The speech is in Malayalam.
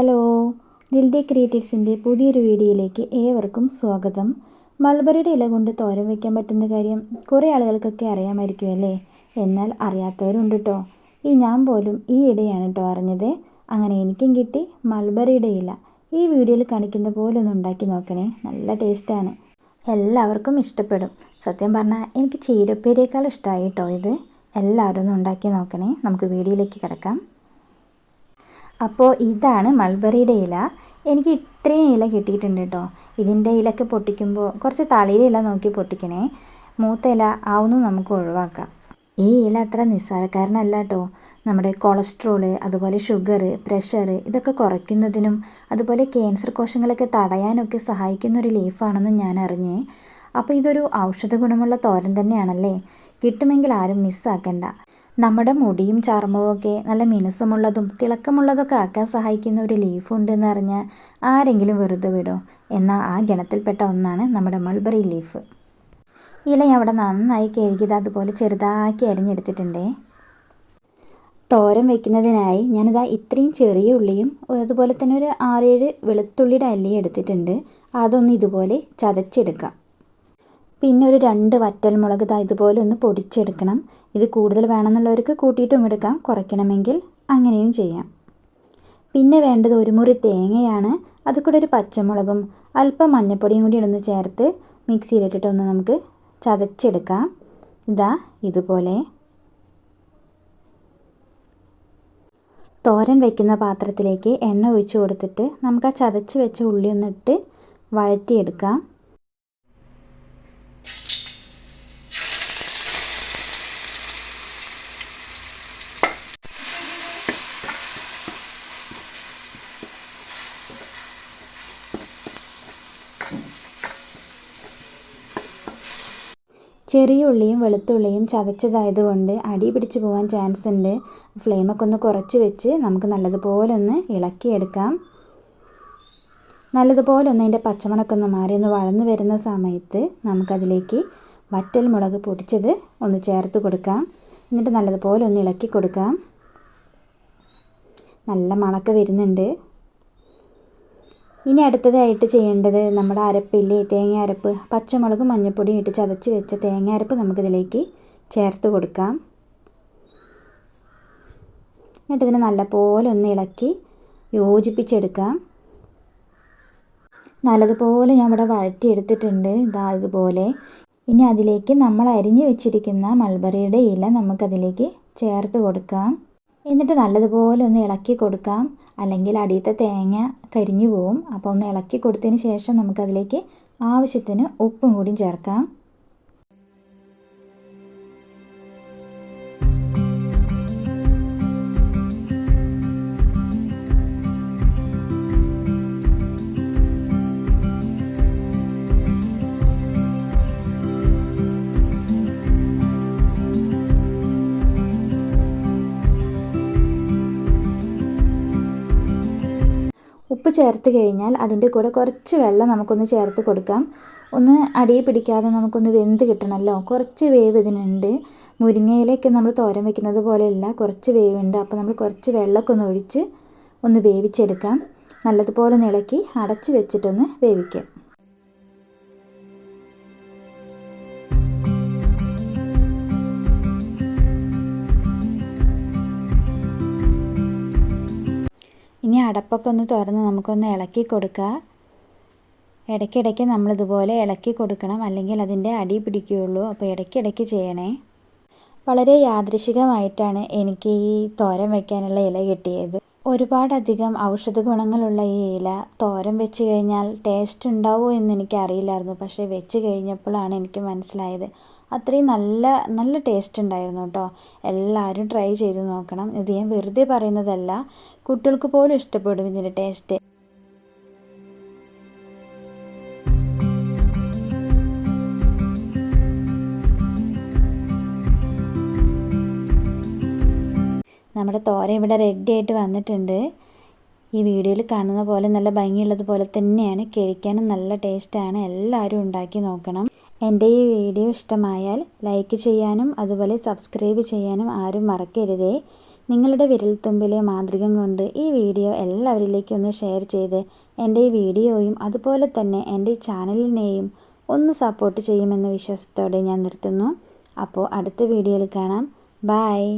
ഹലോ ദിൽദി ക്രിയേറ്റീവ്സിന്റെ പുതിയൊരു വീഡിയോയിലേക്ക് ഏവർക്കും സ്വാഗതം. മൾബറിയുടെ ഇല കൊണ്ട് തോരൻ വയ്ക്കാൻ പറ്റുന്ന കാര്യം കുറേ ആളുകൾക്കൊക്കെ അറിയാമായിരിക്കും അല്ലേ? എന്നാൽ അറിയാത്തവരുണ്ട് കേട്ടോ ഈ ഞാൻ പോലും ഈ ഇടയാണ് കേട്ടോ അറിഞ്ഞത്. അങ്ങനെ എനിക്കും കിട്ടി മൾബറിയുടെ ഇല. ഈ വീഡിയോയിൽ കാണിക്കുന്ന പോലെ ഒന്ന് ഉണ്ടാക്കി നോക്കണേ. നല്ല ടേസ്റ്റാണ് എല്ലാവർക്കും ഇഷ്ടപ്പെടും. സത്യം പറഞ്ഞാൽ എനിക്ക് ചീരപ്പേരിയേക്കാൾ ഇഷ്ടമായി കേട്ടോ ഇത്. എല്ലാവരും ഒന്ന് ഉണ്ടാക്കി നോക്കണേ. നമുക്ക് വീഡിയോയിലേക്ക് കിടക്കാം. അപ്പോൾ ഇതാണ് മൾബറിയുടെ ഇല. എനിക്ക് ഇത്രയും ഇല കിട്ടിയിട്ടുണ്ട് കേട്ടോ ഇതിന്റെ ഇലയൊക്കെ പൊട്ടിക്കുമ്പോൾ കുറച്ച് തളിയുടെ ഇല നോക്കി പൊട്ടിക്കണേ. മൂത്ത ഇല ആവുന്നു നമുക്ക് ഒഴിവാക്കാം. ഈ ഇല അത്ര നിസ്സാരക്കാരനല്ല കേട്ടോ നമ്മുടെ കൊളസ്ട്രോൾ അതുപോലെ ഷുഗർ പ്രഷർ ഇതൊക്കെ കുറയ്ക്കുന്നതിനും അതുപോലെ ക്യാൻസർ കോശങ്ങളൊക്കെ തടയാനൊക്കെ സഹായിക്കുന്ന ഒരു ലീഫാണെന്ന് ഞാൻ അറിഞ്ഞു. അപ്പോൾ ഇതൊരു ഔഷധ ഗുണമുള്ള തോരൻ തന്നെയാണല്ലേ? കിട്ടുമെങ്കിൽ ആരും മിസ്സാക്കണ്ട നമ്മുടെ മുടിയും ചർമ്മവും ഒക്കെ നല്ല മിനുസമുള്ളതും തിളക്കമുള്ളതൊക്കെ ആക്കാൻ സഹായിക്കുന്ന ഒരു ലീഫ് ഉണ്ടെന്ന് അറിഞ്ഞാൽ ആരെങ്കിലും വെറുതെ വിടോ? എന്നാൽ ആ ഗണത്തിൽപ്പെട്ട ഒന്നാണ് നമ്മുടെ മൾബറി ലീഫ്. ഇല അവിടെ നന്നായി കഴുകിയത് അതുപോലെ ചെറുതാക്കി അരിഞ്ഞെടുത്തിട്ടുണ്ടേ. തോരൻ വെക്കുന്നതിനായി ഞാനിതാ ഇത്രയും ചെറിയ ഉള്ളിയും അതുപോലെ തന്നെ ഒരു ആറേഴ് വെളുത്തുള്ളിയുടെ അല്ലിയും എടുത്തിട്ടുണ്ട്. അതൊന്ന് ഇതുപോലെ ചതച്ചെടുക്കാം. പിന്നെ ഒരു രണ്ട് വറ്റൽമുളക് ഇതാ ഇതുപോലെ ഒന്ന് പൊടിച്ചെടുക്കണം. ഇത് കൂടുതൽ വേണമെന്നുള്ളവർക്ക് കൂട്ടിയിട്ടും എടുക്കാം. കുറയ്ക്കണമെങ്കിൽ അങ്ങനെയും ചെയ്യാം. പിന്നെ വേണ്ടത് ഒരു മുറി തേങ്ങയാണ്. അത് കൂടെ ഒരു പച്ചമുളകും അല്പം മഞ്ഞപ്പൊടിയും കൂടി ഒന്ന് ചേർത്ത് മിക്സിയിലിട്ടിട്ടൊന്ന് നമുക്ക് ചതച്ചെടുക്കാം. ഇതാ ഇതുപോലെ. തോരൻ വയ്ക്കുന്ന പാത്രത്തിലേക്ക് എണ്ണ ഒഴിച്ചു കൊടുത്തിട്ട് നമുക്ക് ആ ചതച്ച് വെച്ച ഉള്ളി ഒന്നിട്ട് വഴറ്റിയെടുക്കാം. ചെറിയ ഉള്ളിയും വെളുത്തുള്ളിയും ചതച്ചതായതുകൊണ്ട് അടി പിടിച്ചു പോകാൻ ചാൻസ് ഉണ്ട് ഫ്ലെയിമൊക്കെ ഒന്ന് കുറച്ച് വെച്ച് നമുക്ക് നല്ലതുപോലെ ഒന്ന് ഇളക്കിയെടുക്കാം. നല്ലതുപോലെ ഒന്ന് അതിന്റെ പച്ചമുളക് ഒന്ന് മാറി ഒന്ന് വളർന്നു വരുന്ന സമയത്ത് നമുക്കതിലേക്ക് വറ്റൽ മുളക് പൊടിച്ചത് ഒന്ന് ചേർത്ത് കൊടുക്കാം. എന്നിട്ട് നല്ലതുപോലെ ഒന്ന് ഇളക്കി കൊടുക്കാം. നല്ല മണക്ക് വരുന്നുണ്ട്. ഇനി അടുത്തതായിട്ട് ചെയ്യേണ്ടത് നമ്മുടെ അരപ്പില്ലേ തേങ്ങ അരപ്പ്. പച്ചമുളകും മഞ്ഞൾപ്പൊടിയും ഇട്ട് ചതച്ച് വെച്ച തേങ്ങ അരപ്പ് നമുക്കിതിലേക്ക് ചേർത്ത് കൊടുക്കാം. എന്നിട്ട് ഇതിനെ നല്ലപോലെ ഒന്ന് ഇളക്കി യോജിപ്പിച്ചെടുക്കാം. നല്ലതുപോലെ ഞാൻ ഇവിടെ വഴറ്റിയെടുത്തിട്ടുണ്ട്. ഇതാ ഇതുപോലെ. ഇനി അതിലേക്ക് നമ്മൾ അരിഞ്ഞു വെച്ചിരിക്കുന്ന മൾബറിയുടെ ഇല നമുക്കതിലേക്ക് ചേർത്ത് കൊടുക്കാം. എന്നിട്ട് നല്ലതുപോലെ ഒന്ന് ഇളക്കി കൊടുക്കാം. അല്ലെങ്കിൽ അടിയത്തെ തേങ്ങ കരിഞ്ഞു പോവും. അപ്പോൾ ഒന്ന് ഇളക്കി കൊടുത്തതിന് ശേഷം നമുക്കതിലേക്ക് ആവശ്യത്തിന് ഉപ്പും കൂടി ചേർക്കാം. ഉപ്പ് ചേർത്ത് കഴിഞ്ഞാൽ അതിന്റെ കൂടെ കുറച്ച് വെള്ളം നമുക്കൊന്ന് ചേർത്ത് കൊടുക്കാം. ഒന്ന് അടിയിൽ പിടിക്കാതെ നമുക്കൊന്ന് വെന്ത് കിട്ടണമല്ലോ. കുറച്ച് വേവ് ഇതിനുണ്ട്. മുരിങ്ങയിലൊക്കെ നമ്മൾ തോരൻ വെക്കുന്നത് പോലെയല്ല കുറച്ച് വേവുണ്ട്. അപ്പോൾ നമ്മൾ കുറച്ച് വെള്ളമൊക്കെ ഒന്ന് ഒഴിച്ച് ഒന്ന് വേവിച്ചെടുക്കാം. നല്ലതുപോലെ ഒന്ന് ഇളക്കി അടച്ച് വെച്ചിട്ടൊന്ന് വേവിക്കാം. അടപ്പൊക്കെ ഒന്ന് തുറന്ന് നമുക്കൊന്ന് ഇളക്കി കൊടുക്കുക ഇടയ്ക്കിടയ്ക്ക് നമ്മളിതുപോലെ ഇളക്കി കൊടുക്കണം. അല്ലെങ്കിൽ അതിന്റെ അടി പിടിക്കുകയുള്ളൂ. അപ്പോൾ ഇടയ്ക്കിടയ്ക്ക് ചെയ്യണേ. വളരെ യാദൃശികമായിട്ടാണ് എനിക്ക് ഈ തോരൻ വയ്ക്കാനുള്ള ഇല കിട്ടിയത്. ഒരുപാടധികം ഔഷധ ഗുണങ്ങളുള്ള ഈ ഇല തോരൻ വെച്ച് കഴിഞ്ഞാൽ ടേസ്റ്റ് ഉണ്ടാവുമോ എന്ന് അറിയില്ലായിരുന്നു പക്ഷേ വെച്ച് കഴിഞ്ഞപ്പോഴാണ് എനിക്ക് മനസ്സിലായത്. അത്രയും നല്ല നല്ല ടേസ്റ്റ് ഉണ്ടായിരുന്നു കേട്ടോ. എല്ലാവരും ട്രൈ ചെയ്ത് നോക്കണം. ഇത് ഞാൻ വെറുതെ പറയുന്നതല്ല. കുട്ടികൾക്ക് പോലും ഇഷ്ടപ്പെടും ഇതിന്റെ ടേസ്റ്റ് നമ്മുടെ തോര ഇവിടെ റെഡി ആയിട്ട് വന്നിട്ടുണ്ട്. ഈ വീഡിയോയിൽ കാണുന്ന പോലെ നല്ല ഭംഗിയുള്ളതുപോലെ തന്നെയാണ്. കഴിക്കാനും നല്ല ടേസ്റ്റാണ് എല്ലാവരും ഉണ്ടാക്കി നോക്കണം. എന്റെ ഈ വീഡിയോ ഇഷ്ടമായാൽ ലൈക്ക് ചെയ്യാനും അതുപോലെ സബ്സ്ക്രൈബ് ചെയ്യാനും ആരും മറക്കരുതേ. നിങ്ങളുടെ വിരൽത്തുമ്പിലെ മാന്ത്രികം കൊണ്ട് ഈ വീഡിയോ എല്ലാവരിലേക്കും ഒന്ന് ഷെയർ ചെയ്ത് എന്റെ ഈ വീഡിയോയും അതുപോലെ തന്നെ എന്റെ ചാനലിനെയും ഒന്ന് സപ്പോർട്ട് ചെയ്യുമെന്ന വിശ്വാസത്തോടെ ഞാൻ നിർത്തുന്നു. അപ്പോൾ അടുത്ത വീഡിയോയിൽ കാണാം. ബായ്